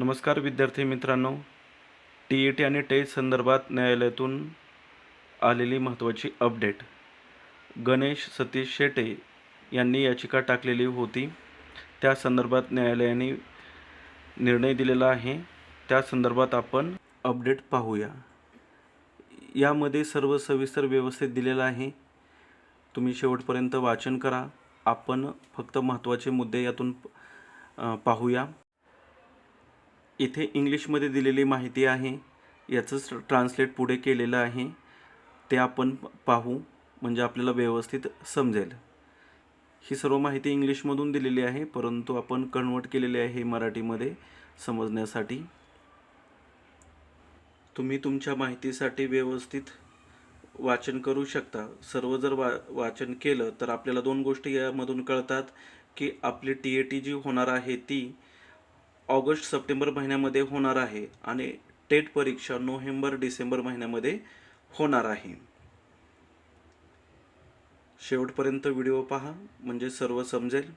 नमस्कार विद्यार्थी मित्रांनो. टी ई टी आणि टेट संदर्भात न्यायालयातून आलेली महत्त्वाची अपडेट. गणेश सतीश शेटे यांनी याचिका टाकलेली होती. त्या संदर्भात न्यायालयाने निर्णय दिलेला आहे. त्या संदर्भात आपण अपडेट पाहूया. यामध्ये सर्व सविस्तर व्यवस्थित दिलेलं आहे. तुम्ही शेवटपर्यंत वाचन करा. आपण फक्त महत्त्वाचे मुद्दे यातून पाहूया. इथे इंग्लिशमध्ये दिलेली माहिती आहे. याचंच ट्रान्सलेट पुढे केलेलं आहे. ते आपण पाहू म्हणजे आपल्याला व्यवस्थित समजेल. ही सर्व माहिती इंग्लिशमधून दिलेली आहे परंतु आपण कन्वर्ट केलेली आहे मराठीमध्ये समजण्यासाठी. तुम्ही तुमच्या माहितीसाठी व्यवस्थित वाचन करू शकता. सर्व जर वा वाचन केलं तर आपल्याला दोन गोष्टी यामधून कळतात की आपली टी ए टी जी होणार आहे ती ऑगस्ट सप्टेंबर महिन्यामध्ये होणार आहे आणि टेट परीक्षा नोव्हेंबर डिसेंबर महिन्यामध्ये होणार आहे. शेवटपर्यंत व्हिडिओ पहा म्हणजे सर्व समजेल.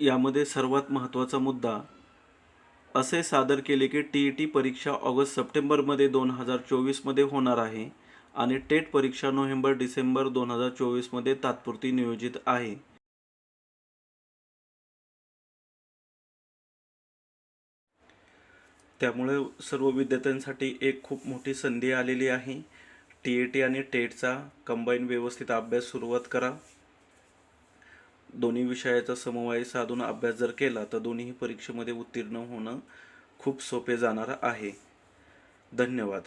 यामध्ये सर्वात महत्त्वाचा मुद्दा असे सादर केले की टी ई टी परीक्षा ऑगस्ट सप्टेंबरमध्ये दोन हजार चोवीसमध्ये होणार आहे आणि टेट परीक्षा नोव्हेंबर डिसेंबर दोन हजार चोवीसमध्ये तात्पुरती नियोजित आहे. त्यामुळे सर्व विद्यार्थ्यांसाठी एक खूप मोठी संधी आलेली आहे. टी ए टी आणि टेटचा कंबाईन व्यवस्थित अभ्यास सुरुवात करा. दोन्ही विषयाचा समवाय साधून अभ्यास जर केला तर दोन्ही परीक्षेमध्ये उत्तीर्ण होणं खूप सोपे जाणार आहे. धन्यवाद.